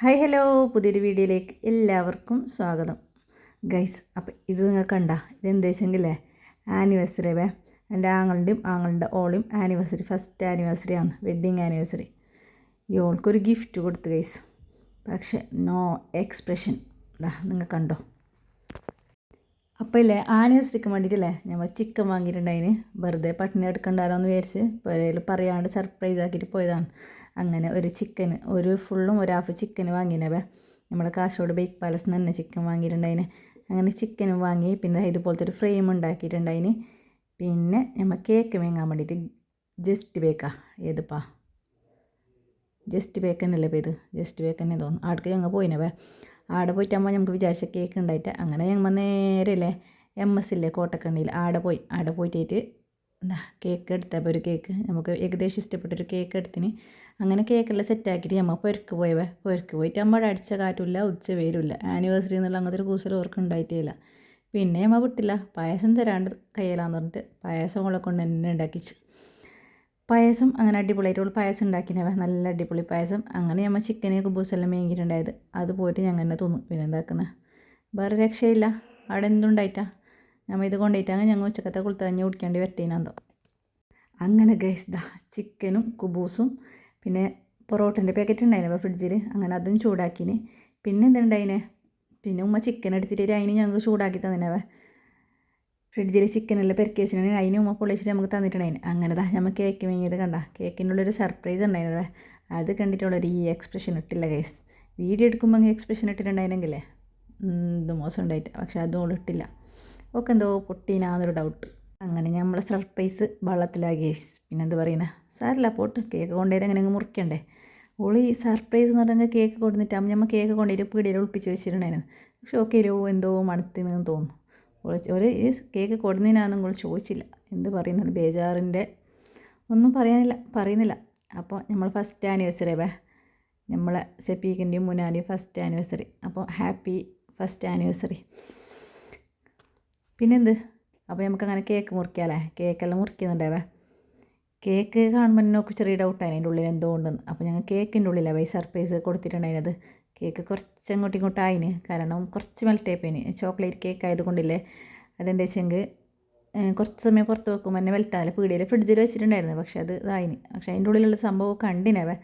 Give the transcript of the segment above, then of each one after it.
Hi hello പുതിയൊരു വീഡിയോയിലേക്ക് എല്ലാവർക്കും സ്വാഗതം. ഗൈസ് അപ്പം ഇത് നിങ്ങൾ കണ്ട? ഇതെന്താ വെച്ചെങ്കിലേ ആനിവേഴ്സറി വേ എന്റെ ആങ്ങളുടെയും ആങ്ങളുടെ ഓളും ആനിവേഴ്സറി ഫസ്റ്റ് ആനിവേഴ്സറി ആണ്. വെഡ്ഡിങ് ആനിവേഴ്സറി ഇവൾക്കൊരു ഗിഫ്റ്റ് കൊടുത്തു ഗൈസ് പക്ഷെ നോ എക്സ്പ്രഷൻ ഇതാ നിങ്ങൾ കണ്ടോ? അപ്പോൾ ഇല്ലേ ആനിവേഴ്സറിക്ക് വേണ്ടിയിട്ടില്ലേ ഞങ്ങൾ ചിക്കൻ വാങ്ങിയിട്ടുണ്ടായിന്? വെറുതെ പട്ടിണി എടുക്കണ്ടാലോ എന്ന് വിചാരിച്ച് പുരയിൽ പറയാണ്ട് സർപ്രൈസ് ആക്കിയിട്ട് പോയതാണ്. അങ്ങനെ ഒരു ചിക്കൻ ഒരു ഫുള്ളും ഒരു ഹാഫ് ചിക്കൻ വാങ്ങിനവേ നമ്മുടെ കാസർഗോഡ് ബേക്ക് പാലസ് തന്നെ ചിക്കൻ വാങ്ങിയിട്ടുണ്ടായിന് അങ്ങനെ ചിക്കനും വാങ്ങി പിന്നെ ഇതുപോലത്തെ ഒരു ഫ്രെയിം ഉണ്ടാക്കിയിട്ടുണ്ടായിന്. പിന്നെ നമ്മൾ കേക്ക് വാങ്ങാൻ വേണ്ടിയിട്ട് ജസ്റ്റ് ബേക്കാ ഏതുപ്പാ ജസ്റ്റ് ബേക്ക് തന്നെയല്ലേ ഇപ്പോൾ ഇത്? ജസ്റ്റ് ബേക്ക് തന്നെ തോന്നുന്നു. ആടക്ക് ഞങ്ങൾ പോയിനവേ ആടെ പോയിട്ടാകുമ്പോൾ നമുക്ക് വിചാരിച്ച കേക്ക് ഉണ്ടായിട്ട്. അങ്ങനെ ഞങ്ങൾ നേരെ അല്ലേ എം എസ് ഇല്ലേ കോട്ടക്കണ്ണിയിൽ ആടെ പോയി. ആടെ പോയിട്ടേറ്റ് കേക്ക് എടുത്തപ്പോൾ ഒരു കേക്ക് നമുക്ക് ഏകദേശം ഇഷ്ടപ്പെട്ടൊരു കേക്ക് എടുത്തിന്. അങ്ങനെ കേക്കെല്ലാം സെറ്റാക്കിയിട്ട് നമ്മൾ പൊരക്ക് പോയവ. പൊരക്ക് പോയിട്ട് നമ്മൾ അടിച്ച കാറ്റുമില്ല ഉച്ച വെയിലുമില്ല. ആനിവേഴ്സറി എന്നുള്ള അങ്ങനത്തെ ഒരു കൂസൽ ഓർക്ക് ഉണ്ടായിട്ടില്ല പിന്നെ നമ്മൾ വിട്ടില്ല. പായസം തരാണ്ട് കയ്യിലാന്ന് പറഞ്ഞിട്ട് പായസം അവളെ കൊണ്ട് തന്നെ ഉണ്ടാക്കിച്ച്. പായസം അങ്ങനെ അടിപൊളിയായിട്ട് അവൾ പായസം ഉണ്ടാക്കിനവ നല്ല അടിപൊളി പായസം. അങ്ങനെ നമ്മൾ ചിക്കനെ കുബൂസെല്ലാം മേങ്ങിയിട്ടുണ്ടായത്. അത് പോയിട്ട് ഞങ്ങൾ തന്നെ തോന്നും. പിന്നെ എന്താക്കുന്നത് വേറെ രക്ഷയില്ല. അവിടെ എന്തുണ്ടായിട്ടാ? നമ്മൾ ഇത് കൊണ്ടുപോയിട്ടാണ് ഞങ്ങൾ ഉച്ചക്കത്തെ കുളുത്തഞ്ഞ് കുടിക്കേണ്ടി വരട്ടീനാന്തോ. അങ്ങനെ ഗൈസ് ദാ ചിക്കനും കുബൂസും പിന്നെ പൊറോട്ടന്റെ പാക്കറ്റ് ഉണ്ടായിരുന്നു ഫ്രിഡ്ജിൽ അങ്ങനെ അതും ചൂടാക്കിന്. പിന്നെ എന്തുണ്ടായിനെ? പിന്നെ ഉമ്മ ചിക്കൻ എടുത്തിട്ട് അതിന് ഞങ്ങൾക്ക് ചൂടാക്കി തന്നിനവ ഫ്രിഡ്ജിൽ ചിക്കനെല്ലാം പെരക്കി വെച്ചിട്ടുണ്ടെങ്കിൽ അതിന് ഉമ്മ പൊള്ളിച്ചിട്ട് നമുക്ക് തന്നിട്ടുണ്ടായിന്. അങ്ങനെ ദാ നമ്മൾ കേക്ക് വാങ്ങിയത് കണ്ട. കേക്കിന്റെ ഉള്ളൊരു സർപ്രൈസ് ഉണ്ടായിരുന്നവ അത് കണ്ടിട്ടുള്ളൊരു ഈ എക്സ്പ്രഷൻ ഇട്ടില്ല ഗൈസ് വീഡിയോ എടുക്കുമ്പോൾ എക്സ്പ്രഷൻ ഇട്ടിട്ടുണ്ടായിരുന്നെങ്കിലേ ഇത് മോശം ഉണ്ടായിട്ട് പക്ഷെ അതും ഇട്ടില്ല. ഒക്കെ എന്തോ പൊട്ടീനാന്നൊരു ഡൗട്ട് അങ്ങനെ നമ്മളെ സർപ്രൈസ് വെള്ളത്തിലാക്കി. ഗേസ് പിന്നെ എന്താ പറയുന്നത് സാരില്ല പോട്ട്. കേക്ക് കൊണ്ടുപോയത് അങ്ങനെ അങ്ങ് മുറിക്കണ്ടേ? ഓളി സർപ്രൈസ് എന്ന് പറഞ്ഞാൽ കേക്ക് കൊണ്ടുവന്നിട്ടാകുമ്പോൾ നമ്മൾ കേക്ക് കൊണ്ടുപോയിട്ട് പീടിയിൽ ഒളിപ്പിച്ച് വെച്ചിട്ടുണ്ടായിരുന്നു. പക്ഷെ ഓക്കെ എന്തോ മണത്തിന്ന് തോന്നുന്നു. ഒരു കേക്ക് കൊടുന്നതിനാന്നും കൂടെ ചോദിച്ചില്ല. എന്ത് പറയുന്നത്? ബേജാറിന്റെ ഒന്നും പറയാനില്ല പറയുന്നില്ല. അപ്പോൾ നമ്മൾ ഫസ്റ്റ് ആനിവേഴ്സറി വേ നമ്മളെ സെപ്പീക്കിന്റെയും മുനാന്റെയും ഫസ്റ്റ് ആനിവേഴ്സറി അപ്പോൾ ഹാപ്പി ഫസ്റ്റ് ആനിവേഴ്സറി പിന്നെന്ത്? അപ്പോൾ നമുക്കങ്ങനെ കേക്ക് മുറിക്കാമല്ലേ കേക്കെല്ലാം മുറിക്കുന്നുണ്ടാവേ. കേക്ക് കാണുമ്പോൾ നോക്ക് ചെറിയ ഡൗട്ടാണ് അതിന്റെ ഉള്ളിൽ എന്തോ ഉണ്ടെന്ന്. അപ്പോൾ ഞങ്ങൾ കേക്കിന്റെ ഉള്ളിലാണ് വൈ സർപ്രൈസ് കൊടുത്തിട്ടുണ്ടായിരുന്നത്. കേക്ക് കുറച്ച് അങ്ങോട്ടും ഇങ്ങോട്ടും ആയിന്. കാരണം കുറച്ച് മെൽട്ടായിപ്പോയിന് ചോക്ലേറ്റ് കേക്ക് ആയതുകൊണ്ടില്ലേ. അതെന്താ വെച്ചെങ്കിൽ കുറച്ച് സമയം പുറത്ത് വെക്കുമ്പോൾ തന്നെ മെൽട്ടാവില്ല പീടിയിൽ ഫ്രിഡ്ജിൽ വെച്ചിട്ടുണ്ടായിരുന്നു. പക്ഷേ അത് ഇതായിന്. പക്ഷേ അതിന്റെ ഉള്ളിലുള്ള സംഭവം കണ്ടിനവേ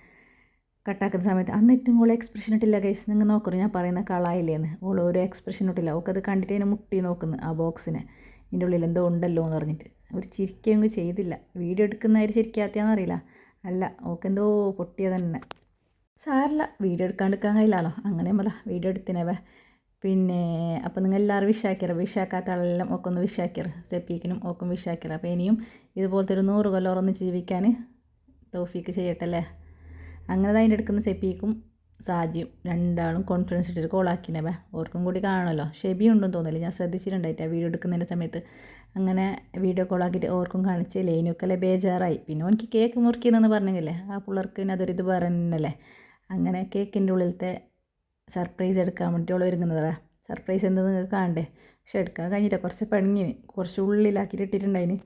കട്ടാക്കുന്ന സമയത്ത് അന്ന് ഏറ്റവും കൂടുതൽ എക്സ്പ്രഷൻ ഇട്ടില്ല കേസ് നിങ്ങൾ നോക്കുന്നു ഞാൻ പറയുന്ന കളായില്ലേന്ന്. ഓൾ ഒരു എക്സ്പ്രഷൻ ഇട്ടില്ല. ഓക്കത് കണ്ടിട്ട് അതിനെ മുട്ടി നോക്കുന്നു ആ ബോക്സിനെ ഇതിന്റെ ഉള്ളിൽ എന്തോ ഉണ്ടല്ലോ എന്ന് പറഞ്ഞിട്ട്. ഒരു ചിരിക്കുകയും ചെയ്തില്ല. വീഡിയോ എടുക്കുന്നവർ ചിരിക്കാത്തയാണെന്ന് അറിയില്ല. അല്ല ഓക്കെന്തോ പൊട്ടിയ തന്നെ. സാറില്ല വീഡിയോ എടുക്കാണ്ടിരിക്കാൻ കഴിയില്ലല്ലോ അങ്ങനെ മത വീഡിയോ എടുത്തിനവേ പിന്നെ അപ്പോൾ നിങ്ങൾ എല്ലാവരും വിഷാക്കിയറ്. വിഷാക്കാത്ത ആളെല്ലാം ഒക്കെ ഒന്ന് വിഷാക്കിയറ്. സെപ്പീക്കിനും ഓക്കും വിഷാക്കിയറ്. അപ്പോൾ ഇനിയും ഇതുപോലത്തെ ഒരു നൂറ് കൊല്ലം ഉറന്ന് ജീവിക്കാൻ തോഫീക്ക് ചെയ്യട്ടെ അല്ലേ? അങ്ങനെ അതിന്റെ എടുക്കുന്ന സെപ്പിക്കും സാജിയും രണ്ടാളും കോൺഫിഡൻസ് ഇട്ടിട്ട് കോളാക്കിനവേ ഓർക്കും കൂടി കാണുമല്ലോ ഷെബി ഉണ്ടെന്ന് തോന്നില്ല ഞാൻ ശ്രദ്ധിച്ചിട്ടുണ്ടായിട്ട് ആ വീഡിയോ എടുക്കുന്നതിന്റെ സമയത്ത്. അങ്ങനെ വീഡിയോ കോളാക്കിയിട്ട് ഓർക്കും കാണിച്ച് ലൈനൊക്കെ ബേജാറായി. പിന്നെ എനിക്ക് കേക്ക് മുറിക്കുന്നതെന്ന് പറഞ്ഞില്ലേ. ആ പിള്ളേർക്ക് പിന്നെ അതൊരു പറഞ്ഞല്ലേ അങ്ങനെ കേക്കിന്റെ ഉള്ളിലത്തെ സർപ്രൈസ് എടുക്കാൻ വേണ്ടിയിട്ട് അവൾ ഒരുങ്ങുന്നതേ. സർപ്രൈസ് എന്തെന്ന് നിങ്ങൾക്ക് കാണണ്ടേ? പക്ഷെ എടുക്കാൻ കഴിഞ്ഞില്ല. കുറച്ച് പണിങ്ങിന് കുറച്ച് ഉള്ളിലാക്കിയിട്ട് ഇട്ടിട്ടുണ്ടായിന്.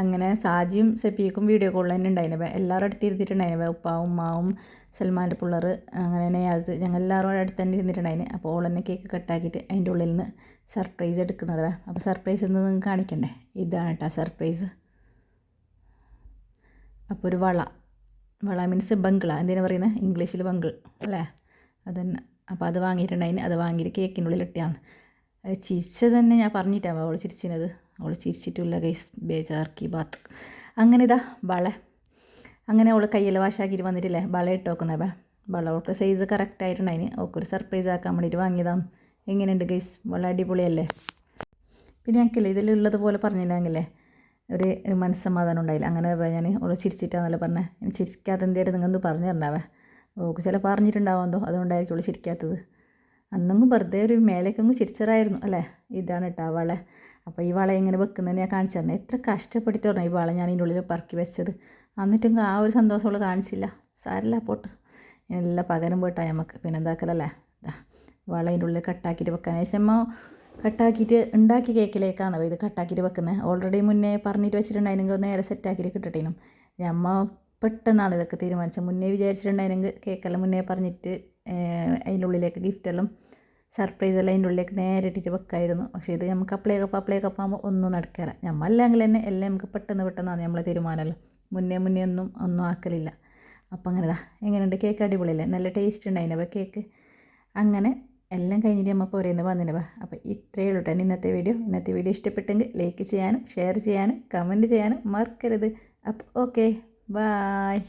അങ്ങനെ സാജിയും സെപ്പിയക്കും വീഡിയോ കോളിൽ തന്നെ ഉണ്ടായിരുന്നു. എല്ലാവരും അടുത്ത് ഇരുന്നിട്ടുണ്ടായിരുന്നു. ഉപ്പാവും ഉമ്മാവും സൽമാന്റെ പിള്ളേർ അങ്ങനെ നെയാസ് ഞങ്ങൾ എല്ലാവരും അടുത്ത് തന്നെ ഇരുന്നിട്ടുണ്ടായിരുന്നു. അപ്പോൾ ഓൾ തന്നെ കേക്ക് കട്ടാക്കിയിട്ട് അതിന്റെ ഉള്ളിൽ നിന്ന് സർപ്രൈസ് എടുക്കുന്നത്. അപ്പോൾ സർപ്രൈസ് എന്ന് നിങ്ങൾക്ക് കാണിക്കണ്ടേ? ഇതാണ് കേട്ടോ സർപ്രൈസ് അപ്പോൾ ഒരു വള. വള മീൻസ് ബംഗ്ള. എന്തിനാ പറയുന്നത് ഇംഗ്ലീഷിൽ ബംഗിൾ. അല്ലേ? അതന്നെ അപ്പോൾ അത് വാങ്ങിയിട്ടുണ്ടായിന് അത് വാങ്ങിയിട്ട് കേക്കിന്റെ ഉള്ളിൽ ഇട്ടിയാന്ന് അത് ചിരിച്ചത് തന്നെ ഞാൻ പറഞ്ഞിട്ടാണ് അവൾ ചിരിച്ചിരുന്നത്. അവൾ ചിരിച്ചിട്ടില്ല ഗൈസ് ബേജാർക്കി ബാത്ത് അങ്ങനെ ഇതാ വള. അങ്ങനെ അവൾ കയ്യിൽ വാശാക്കിയിട്ട് വന്നിട്ടില്ലേ? വള ഇട്ട് നോക്കുന്നവ വള അവൾക്ക് സൈസ് കറക്റ്റ് ആയിട്ടുണ്ടായിന് അവൾക്കൊരു സർപ്രൈസ് ആക്കാൻ വേണ്ടിയിട്ട് വാങ്ങിയതാണ്. എങ്ങനെയുണ്ട് ഗൈസ് വള അടിപൊളിയല്ലേ? പിന്നെ ഞങ്ങൾക്കില്ലേ ഇതിലുള്ളത് പോലെ പറഞ്ഞില്ലെങ്കിലേ ഒരു മനസ്സമാധാനം ഉണ്ടായില്ല. അങ്ങനെ ഞാൻ അവൾ ചിരിച്ചിട്ടാന്നല്ലേ പറഞ്ഞത് ഇനി ചിരിക്കാത്ത എന്തേലും നിങ്ങൾ പറഞ്ഞു തരണ്ടാവേ ഓക്ക് ചില പറഞ്ഞിട്ടുണ്ടാവാന്തോ അതുകൊണ്ടായിരിക്കും അവൾ ചിരിക്കാത്തത്. അന്നൊന്നും വെറുതെ ഒരു മേലേക്കങ്ങ് ചിരിച്ചറായിരുന്നു അല്ലേ? ഇതാണ് കേട്ടോ വള. അപ്പോൾ ഈ വള എങ്ങനെ വെക്കുന്നതിന് ഞാൻ കാണിച്ചു. തന്നെ എത്ര കഷ്ടപ്പെട്ടിട്ട് പറഞ്ഞു ഈ വള ഞാൻ ഇതിന്റെ ഉള്ളിൽ പറക്കി വെച്ചത്. എന്നിട്ടും ആ ഒരു സന്തോഷമുള്ള കാണിച്ചില്ല. സാരല്ല പോട്ട്. എല്ലാം പകരം പോയിട്ടാണ് നമുക്ക് പിന്നെ എന്താക്കലല്ലേ? വള ഇതിന്റെ ഉള്ളിൽ കട്ടാക്കിയിട്ട് വെക്കാൻ ശേഷം കട്ടാക്കിയിട്ട് ഉണ്ടാക്കി കേക്കിലേക്കാണ് ഇത് കട്ടാക്കിയിട്ട് വെക്കുന്നത് ഓൾറെഡി മുന്നേ പറഞ്ഞിട്ട് വെച്ചിട്ടുണ്ടായിരുന്നെങ്കിൽ നേരെ സെറ്റാക്കിയിട്ട് കിട്ടട്ടേനും. അമ്മ പെട്ടെന്നാണ് ഇതൊക്കെ തീരുമാനിച്ചത്. മുന്നേ വിചാരിച്ചിട്ടുണ്ടായിരുന്നെങ്കിൽ കേക്കെല്ലാം മുന്നേ പറഞ്ഞിട്ട് അതിന്റെ ഉള്ളിലേക്ക് ഗിഫ്റ്റെല്ലാം സർപ്രൈസ് എല്ലാം അതിന്റെ ഉള്ളിലേക്ക് നേരെ ഇട്ടിട്ട് വെക്കായിരുന്നു. പക്ഷേ ഇത് നമുക്ക് അപ്ലൈ കപ്പ് അപ്ലൈ കപ്പ് ആകുമ്പോൾ ഒന്നും നടക്കില്ല നമ്മളല്ലെങ്കിൽ തന്നെ എല്ലാം നമുക്ക് പെട്ടെന്ന് പെട്ടെന്നാണ് നമ്മളെ തീരുമാനമല്ലോ. മുന്നേ മുന്നേ ഒന്നും ഒന്നും ആക്കലില്ല. അപ്പം അങ്ങനെ ഇതാ എങ്ങനെയുണ്ട്? കേക്ക് അടിപൊളിയല്ലേ? നല്ല ടേസ്റ്റ് ഉണ്ടായിന് കേക്ക്. അങ്ങനെ എല്ലാം കഴിഞ്ഞിട്ട് നമ്മൾ പോരേന്ന് വാ അപ്പോൾ ഇത്രയേ ഉള്ളൂ കേട്ടോ ഇന്നത്തെ വീഡിയോ ഇന്നത്തെ വീഡിയോ ഇഷ്ടപ്പെട്ടെങ്കിൽ ലൈക്ക് ചെയ്യാനും ഷെയർ ചെയ്യാനും കമന്റ് ചെയ്യാനും മറക്കരുത്. അപ്പോൾ ഓക്കെ ബായ്